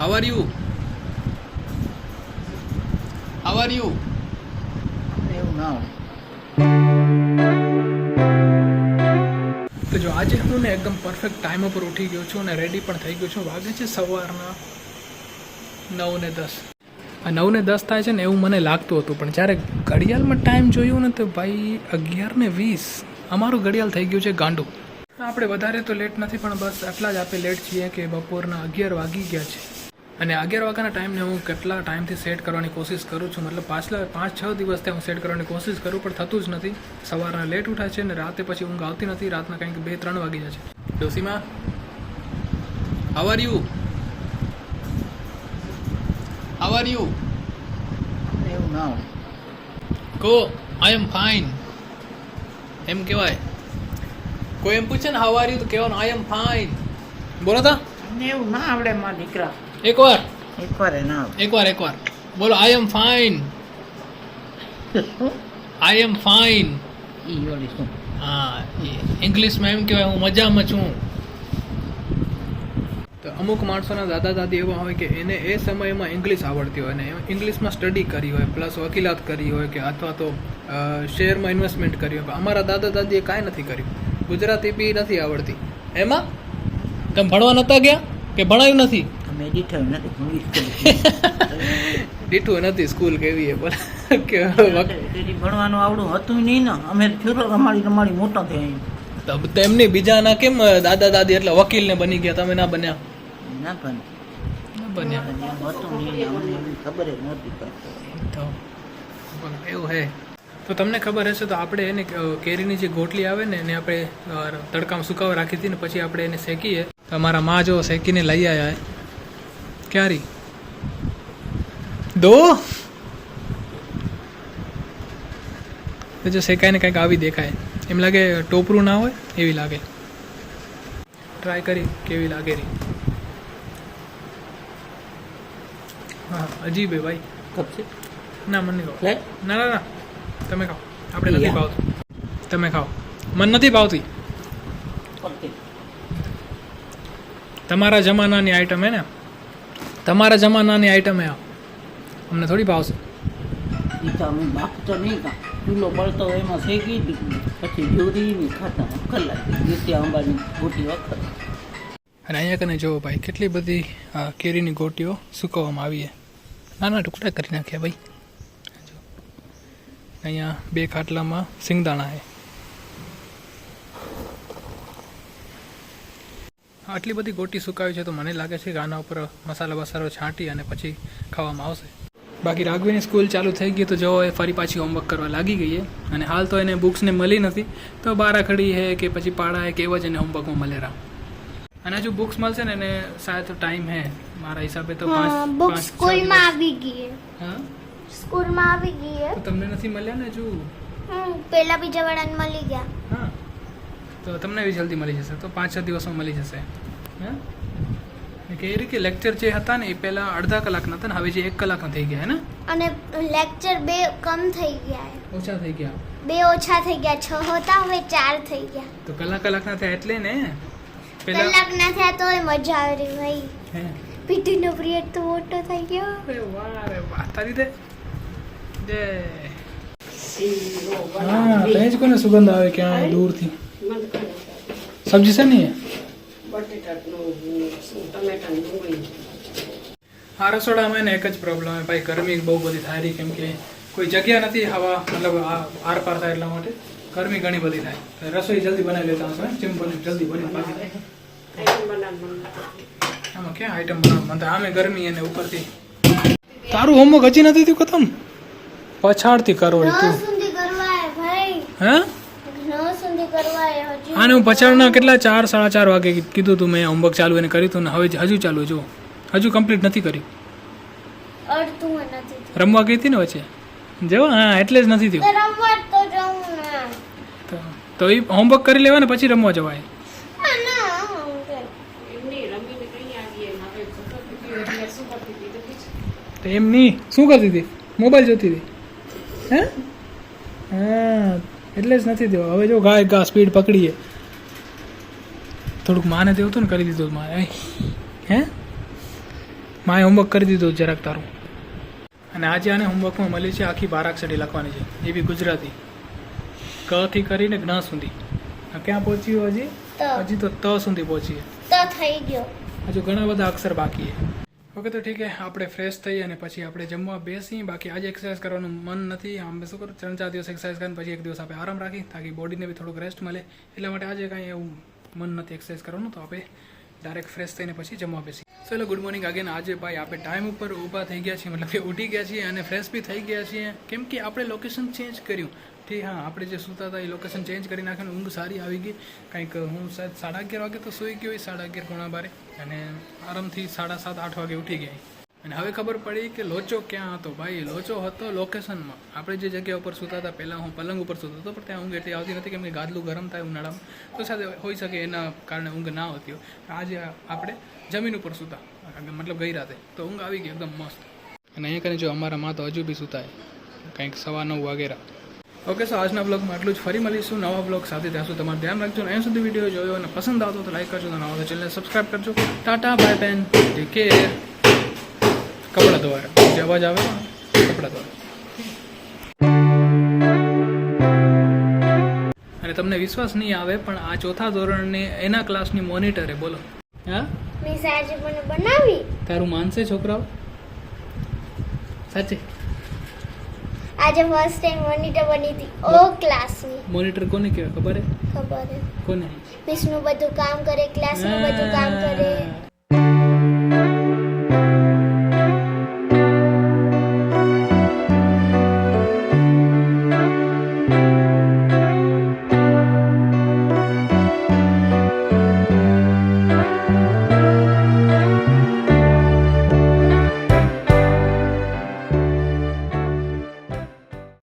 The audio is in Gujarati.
How are you how are you એવું તો જો, આજે હું ને એકદમ પરફેક્ટ ટાઈમ ઉપર ઉઠી ગયો છું અને રેડી પણ થઈ ગયો છું. વાગે છે સવારના નવ ને દસ. આ નવ ને દસ થાય છે ને એવું મને લાગતું હતું, પણ જ્યારે ઘડિયાળમાં ટાઈમ જોયું ને તો ભાઈ અગિયાર ને વીસ. અમારું ઘડિયાળ થઈ ગયું છે ગાંડું. આપણે વધારે તો લેટ નથી પણ બસ આટલા જ આપણે લેટ છીએ કે બપોરના અગિયાર વાગી ગયા છે. અને અગિયાર વાગ્યાના ટાઈમને હું કેટલા ટાઈમથી સેટ કરવાની કોશિશ કરું છું? મતલબ પાછલા પાંચ છ દિવસથી હું સેટ કરવાની કોશિશ કરું પણ થતું જ નથી. સવારના લેટ ઉઠાય છે અને રાતે પછી ઊંઘ આવતી નથી રાતના કંઈક બે ત્રણ વાગી જાય છે. ડોસીમાં આવાર યુ આવાર યુ એવું ના કો આઈ એમ ફાઇન એમ કહેવાય. કોઈ એમ પૂછે ને હાવ આર યુ તો કહેવાનું આઈ એમ ફાઇન બોલો તા. એવું ના આવડે માં દીકરા. એકવાર. એકવાર એ ના આવડે. એકવાર એકવાર. બોલો આઈ am fine I am fine ઈ ઓલી શું? હા ઇંગ્લિશમાં એમ કહેવાય હું મજામાં છું. તો અમુક માણસોના દાદા દાદી એવા હોય કે એને એ સમયમાં ઇંગ્લિશ આવડતી હોય અને ઇંગ્લિશમાં સ્ટડી કરી હોય પ્લસ વકીલાત કરી હોય કે અથવા તો શેરમાં ઇન્વેસ્ટમેન્ટ કરી હોય. અમારા દાદા દાદીએ કાંઈ નથી કર્યું. ગુજરાતી બી નથી આવડતી. એમાં તમે ભણવા નહોતા ગયા કે ભણાયું નથી? અમે દીઠા નથી દીઠું નથી સ્કૂલ કેવી એ બોલે કે ભણવાનું આવડું હતું નહીં ને. અમે ફેરો રમાડી રમાડી મોટા થયા તેમની બીજાના કેમ દાદા દાદી એટલે વકીલને બની ગયા? તમે ના બન્યા? ના બન્યા. બન્યા. હતું નહીં ખબર જ નહોતી તો એવું હે. તો તમને ખબર હશે તો આપણે એને કેરીની જે ગોટલી આવે ને એને આપણે તડકામાં સુકાવા રાખી હતી ને પછી આપણે એને શેકીએ. તો અમારા મા જો શેકીને લઈ આવ્યા. ક્યારી? દો! જો શેકાઈને કંઈક આવી દેખાય. એમ લાગે ટોપરું ના હોય એવી લાગે. ટ્રાય કરી કેવી લાગે રી. હા અજીબ હે ભાઈ. છે? ના મને ના ના ના. તમે ખાઓ. આપણે નથી ભાવતું. તમે ખાઓ. મન નથી ભાવતી. તમારા જમાનાની આઈટમ હે ને? તમારા જમાનાની આઈટમ હે અમને થોડી ભાવશે. ઈ તો બાપ તો નહીં કા ચૂલો બળતો એમાં શેકી દીધું. પછી જોરી ને ખાતા ગોટી વખત. અને અહીંયા કને જુઓ ભાઈ કેટલી બધી કેરીની ગોટીઓ સુકવવામાં આવી છે. નાના ટુકડા કરી નાખ્યા ભાઈ. અહીંયા બે ખાટલામાં સિંગદાણા છે. આટલી બધી ગોટી સુકાવી છે તો મને લાગે છે કે આના ઉપર મસાલા બસાલો છાંટી અને પછી ખાવામાં આવશે. બાકી રાઘવીની સ્કૂલ ચાલુ થઈ ગઈ તો જો એ ફરી પાછી હોમવર્ક કરવા લાગી ગઈ છે. અને હાલ તો એને બુક્સને મળી નથી. તો બારાખડી હે કે પછી પાડા હે કે એવા જ એને હોમવર્કમાં મળેરા અને હજુ બુક્સ મળશે ને એને શાયદ ટાઈમ હે મારા હિસાબે તો પાંચ સ્કૂલમાં આવી ગઈ હા? સ્કૂલમાં આવી ગઈ તો તમને નથી મળ્યા ને હજુ? હમ પેલા બીજા વાળાને મળી ગયા. હા. તો તમને બી જલ્દી મળી જશે. તો પાંચ છ દિવસમાં મળી જશે. હે? કે એ રીતે લેક્ચર જે હતા ને એ પહેલાં અડધા કલાકના હતા ને હવે જે એક કલાકના થઈ ગયા હે ને? અને લેક્ચર બે કમ થઈ ગયા ઓછા થઈ ગયા. બે ઓછા થઈ ગયા છ હતા હવે ચાર થઈ ગયા. તો કલાક કલાકના થયા એટલે ને? પહેલા કલાક ના થયા તોય મજા આવી રહી ભાઈ. હે? પીટી નો પિરિયડ તો મોટો થઈ ગયો. અરે વાહ અરે વાહ. તારી તે હા તઈ જ કોને સુગંધ આવે ક્યાં દૂરથી? સબ્જી છે નહીં આ રસોડામાં એને એક જ પ્રોબ્લેમ હોય ભાઈ ગરમી બહુ બધી થાય રહી કેમ કે કોઈ જગ્યા નથી હવા મતલબ આ આર પાર થાય એટલા માટે ગરમી ઘણી બધી થાય. રસોઈ જલ્દી બનાવી લેતા હશો જેમ બને જલ્દી બની. પાકી આમાં ક્યાં આઈટમ બનાવવા મને આમે ગરમી અને ઉપરથી. તારું હોમવર્ક હજી નથી થયું ખતમ? પછાડથી કરો રે તું. હા કરવાય ભાઈ. હે? નવ સુધી કરવાય હજી. આને હું પછાડના કેટલા ચાર સાડા ચાર વાગે કીધું તું મેં હોમવર્ક ચાલુ એને કર્યું હતું ને હવે હજુ ચાલુ જો હજુ કમ્પ્લીટ નથી કર્યું. રમવા ગઈ હતી ને વચ્ચે? જો હા એટલે જ નથી થયું. તો તો તો તો એ હોમવર્ક કરી લેવા ને પછી રમવા જવાય. તો એમ નહીં શું કરતી હતી? મોબાઈલ જોતી હતી? હે? હા એટલે જ નથી થયો હવે જો ગાય ગા સ્પીડ પકડીએ. થોડુંક માને દેવું હતું ને કરી દીધું મારે. હે? માએ હોમવર્ક કરી દીધું જરાક તારું. અને આજે આને હોમવર્કમાં મળી છે આખી બારાક્ષરી લખવાની છે. એ બી ગુજરાતી. ક થી કરીને જ્ઞ સુધી. ક્યાં પહોંચ્યું હજી? હજી તો ત સુધી પહોંચીએ. થઈ ગયો. હજુ ઘણા બધા અક્ષર બાકી છે. ઓકે, તો ઠીક છે. આપણે ફ્રેશ થઈ અને પછી આપણે જમવા બેસી બાકી આજે એક્સરસાઇઝ કરવાનું મન નથી. આમ શું કરું? ત્રણ ચાર દિવસ એક્સરસાઇઝ કરીને પછી એક દિવસ આપણે આરામ રાખી, તાકી બોડીને બી થોડુંક રેસ્ટ મળે. એટલા માટે આજે કાંઈ એવું મન નથી એક્સરસાઇઝ કરવાનું. તો આપણે ડાયરેક્ટ ફ્રેશ થઈને પછી જમવા બેસી ચલો ગુડ મોર્નિંગ અગેન આજે ભાઈ આપણે ટાઈમ ઉપર ઊભા થઈ ગયા છીએ. મતલબ કે ઉઠી ગયા છીએ અને ફ્રેશ બી થઈ ગયા છીએ. કેમ કે આપણે લોકેશન ચેન્જ કર્યું. ઠીક હા, આપણે જે સૂતા હતા એ લોકેશન ચેન્જ કરી નાખ્યું ઊંઘ સારી આવી ગઈ. કંઈક હું સાહેબ સાડા અગિયાર વાગે તો સૂઈ ગયો સાડા અગિયાર પોણા બારે. અને આરામથી સાડા સાત, આઠ વાગે ઉઠી ગયા. અને હવે ખબર પડી કે લોચો ક્યાં હતો? ભાઈ, લોચો હતો લોકેશનમાં આપણે જે જગ્યા ઉપર સૂતા હતા, પહેલાં હું પલંગ ઉપર સૂતો હતો, પણ ત્યાં ઊંઘ એટલી આવતી નથી કેમ કે ગાદલું ગરમ થાય ઉનાળામાં. તો સાથે હોઈ શકે એના કારણે ઊંઘ ના આવતી હોય. આજે આપણે જમીન ઉપર સૂતા. મતલબ ગઈ રાતે. તો ઊંઘ આવી ગઈ, એકદમ મસ્ત. અને અહીંયા કરીને જો અમારા માં તો હજુ બી સૂતા કંઈક સવા નવ વાગેરા ઓકે સો આજના બ્લોગમાં આટલું જ. ફરી મળીશું નવા બ્લોગ સાથે. ત્યાં સુધી તમારે ધ્યાન રાખજો અહીંયા સુધી વીડિયો જોયો અને પસંદ આવતો તો લાઈક કરજો નવા ચેનલને સબસ્ક્રાઈબ કરજો. ટાટા બાય બેન ટેક કેર કપડાં દ્વારા જે અવાજ આવે કપડાં ધોવાના. અને તમને વિશ્વાસ નહીં આવે પણ આ ચોથા ધોરણની એના ક્લાસની મોનિટરે બોલો. હા? મેં સાજે મને બનાવી. તારું માનશે છોકરાઓ? સાચે? આજે ફર્સ્ટ ટાઈમ મોનિટર બની હતી. ઓ ક્લાસની મોનિટર કોને કહેવાય? ખબર હે ખબર હે કોને? વિષ્ણુ બધું કામ કરે ક્લાસનું બધું કામ કરે.